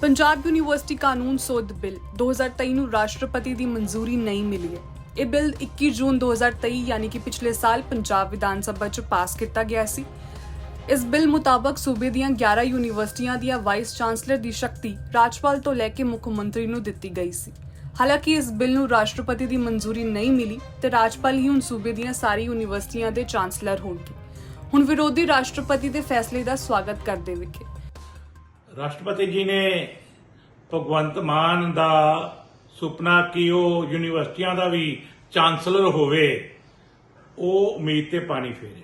Punjab university ਕਾਨੂੰਨ ਸੋਧ bill 2023 ਨੂੰ ਰਾਸ਼ਟਰਪਤੀ ਦੀ ਮਨਜ਼ੂਰੀ ਨਹੀਂ ਮਿਲੀ ਹੈ। ਇਹ ਬਿੱਲ 21 ਜੂਨ 2023 ਯਾਨੀ ਕਿ ਪਿਛਲੇ ਸਾਲ ਪੰਜਾਬ ਵਿਧਾਨ ਸਭਾ 'ਚ ਪਾਸ ਕੀਤਾ ਗਿਆ ਸੀ। ਇਸ ਬਿੱਲ ਮੁਤਾਬਕ ਸੂਬੇ ਦੀਆਂ 11 ਯੂਨੀਵਰਸਿਟੀਆਂ ਦੀਆਂ ਵਾਈਸ ਚਾਂਸਲਰ ਦੀ ਸ਼ਕਤੀ ਰਾਜਪਾਲ ਤੋਂ ਲੈ ਕੇ ਮੁੱਖ ਮੰਤਰੀ ਨੂੰ ਦਿੱਤੀ ਗਈ ਸੀ। ਹਾਲਾਂਕਿ ਇਸ ਬਿੱਲ ਨੂੰ ਰਾਸ਼ਟਰਪਤੀ ਦੀ ਮਨਜ਼ੂਰੀ ਨਹੀਂ ਮਿਲੀ ਤੇ ਰਾਜਪਾਲ ਹੀ ਹੁਣ ਸੂਬੇ ਦੀਆਂ ਸਾਰੀ ਯੂਨੀਵਰਸਿਟੀਆਂ ਦੇ ਚਾਂਸਲਰ ਹੋਣਗੇ। ਹੁਣ ਵਿਰੋਧੀ ਰਾਸ਼ਟਰਪਤੀ ਦੇ ਫੈਸਲੇ ਦਾ ਸਵਾਗਤ ਕਰਦੇ ਵਿਖੇ ਰਾਸ਼ਟਰਪਤੀ ਜੀ ਨੇ ਭਗਵੰਤ ਮਾਨ ਦਾ ਸੁਪਨਾ ਕਿ ਉਹ ਯੂਨੀਵਰਸਿਟੀਆਂ ਦਾ ਵੀ ਚਾਂਸਲਰ ਹੋਵੇ, ਉਹ ਉਮੀਦ ਤੇ ਪਾਣੀ ਫੇਰੇ।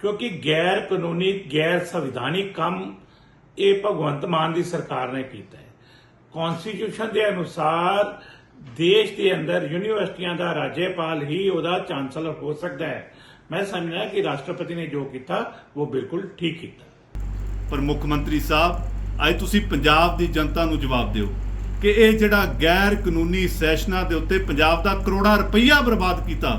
ਕਿਉਂਕਿ ਗੈਰ ਕਾਨੂੰਨੀ, ਗੈਰ ਸੰਵਿਧਾਨਿਕ ਕੰਮ ਇਹ ਭਗਵੰਤ ਮਾਨ ਦੀ ਸਰਕਾਰ ਨੇ ਕੀਤਾ ਹੈ। ਕਨਸਟੀਟਿਊਸ਼ਨ ਦੇ ਅਨੁਸਾਰ ਦੇਸ਼ ਦੇ ਅੰਦਰ ਯੂਨੀਵਰਸਿਟੀਆਂ ਦਾ ਰਾਜੇਪਾਲ ਹੀ ਉਹਦਾ ਚਾਂਸਲਰ ਹੋ ਸਕਦਾ ਹੈ। ਮੈਂ ਸਮਝਦਾ ਕਿ ਰਾਸ਼ਟਰਪਤੀ ਨੇ ਜੋ ਕੀਤਾ, ਉਹ ਬਿਲਕੁਲ ਠੀਕ ਕੀਤਾ। ਪਰ ਮੁੱਖ ਮੰਤਰੀ ਸਾਹਿਬ ਅੱਜ ਤੁਸੀਂ ਪੰਜਾਬ ਦੀ ਜਨਤਾ ਨੂੰ ਜਵਾਬ ਦਿਓ ਕਿ ਇਹ ਜਿਹੜਾ ਗੈਰ ਕਾਨੂੰਨੀ ਸੈਸ਼ਨਾਂ ਦੇ ਉੱਤੇ ਪੰਜਾਬ ਦਾ ਕਰੋੜਾਂ ਰੁਪਈਆ ਬਰਬਾਦ ਕੀਤਾ,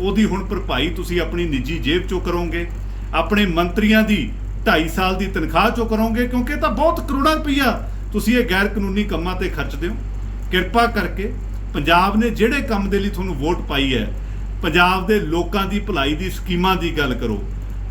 ਉਹਦੀ ਹੁਣ ਭਰਪਾਈ ਤੁਸੀਂ ਆਪਣੀ ਨਿੱਜੀ ਜੇਬ ਚੋਂ ਕਰੋਗੇ, ਆਪਣੇ ਮੰਤਰੀਆਂ ਦੀ 2.5 ਸਾਲ ਦੀ ਤਨਖਾਹ ਚੋਂ ਕਰੋਗੇ, ਕਿਉਂਕਿ ਇਹ ਤਾਂ ਬਹੁਤ ਕਰੋੜਾਂ ਰੁਪਈਆ ਤੁਸੀਂ ਇਹ ਗੈਰ ਕਾਨੂੰਨੀ ਕੰਮਾਂ ਤੇ ਖਰਚਦੇ ਹੋ ਕਿਰਪਾ ਕਰਕੇ ਪੰਜਾਬ ਨੇ ਜਿਹੜੇ ਕੰਮ ਦੇ ਲਈ ਤੁਹਾਨੂੰ ਵੋਟ ਪਾਈ ਹੈ, ਪੰਜਾਬ ਦੇ ਲੋਕਾਂ ਦੀ ਭਲਾਈ ਦੀ ਸਕੀਮਾਂ ਦੀ ਗੱਲ ਕਰੋ।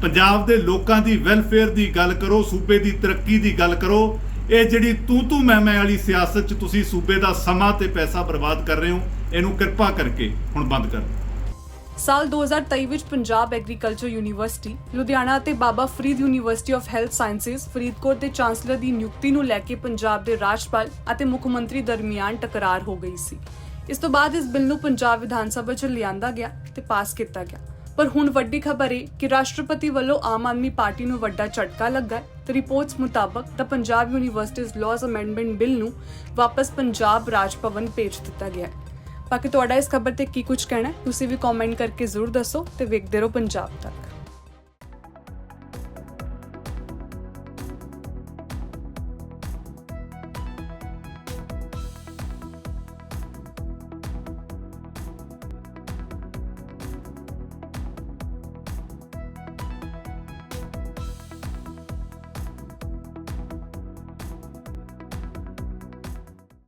ਪੰਜਾਬ ਦੇ ਲੋਕਾਂ ਦੀ ਵੈਲਫੇਅਰ ਦੀ ਗੱਲ ਕਰੋ, ਸੂਬੇ ਦੀ ਤਰੱਕੀ ਦੀ ਗੱਲ ਕਰੋ, ਇਹ ਜਿਹੜੀ ਤੂੰ ਤੂੰ ਮੈਂ ਮੈਂ ਵਾਲੀ ਸਿਆਸਤ 'ਚ ਤੁਸੀਂ ਸੂਬੇ ਦਾ ਸਮਾਂ ਤੇ ਪੈਸਾ ਬਰਬਾਦ ਕਰ ਰਹੇ ਹੋ, ਇਹਨੂੰ ਕਿਰਪਾ ਕਰਕੇ ਹੁਣ ਬੰਦ ਕਰ। ਦਿਓ ਸਾਲ 2023 ਵਿੱਚ ਪੰਜਾਬ ਐਗਰੀਕਲਚਰ ਯੂਨੀਵਰਸਿਟੀ, ਲੁਧਿਆਣਾ ਅਤੇ Baba Farid university of health sciences, Faridkot ਦੇ ਚਾਂਸਲਰ ਦੀ ਨਿਯੁਕਤੀ ਨੂੰ ਲੈ ਕੇ ਪੰਜਾਬ ਦੇ ਰਾਜਪਾਲ ਅਤੇ ਮੁੱਖ ਮੰਤਰੀ ਦਰਮਿਆਨ ਟਕਰਾਰ ਹੋ ਗਈ ਸੀ। ਇਸ ਤੋਂ ਬਾਅਦ ਇਸ ਬਿੱਲ ਨੂੰ ਪੰਜਾਬ ਵਿਧਾਨ ਸਭਾ 'ਚ ਲਿਆਂਦਾ ਗਿਆ ਤੇ ਪਾਸ ਕੀਤਾ ਗਿਆ। ਪਰ ਹੁਣ ਵੱਡੀ ਖਬਰ ਹੈ ਕਿ ਰਾਸ਼ਟਰਪਤੀ ਵੱਲੋਂ ਆਮ ਆਦਮੀ ਪਾਰਟੀ ਨੂੰ ਵੱਡਾ ਝਟਕਾ ਲੱਗਾ ਹੈ। ਤੇ ਰਿਪੋਰਟਸ ਮੁਤਾਬਕ ਤਾਂ Punjab universities laws amendment bill ਨੂੰ ਵਾਪਸ ਪੰਜਾਬ ਰਾਜ ਭਵਨ ਭੇਜ ਦਿੱਤਾ ਗਿਆ ਹੈ। ਬਾਕੀ ਤੁਹਾਡਾ ਇਸ ਖਬਰ ਤੇ ਕੀ ਕੁਝ ਕਹਿਣਾ ਤੁਸੀਂ ਵੀ ਕਮੈਂਟ ਕਰਕੇ ਜ਼ਰੂਰ ਦੱਸੋ ਤੇ ਵੇਖਦੇ ਰਹੋ ਪੰਜਾਬ ਤੱਕ।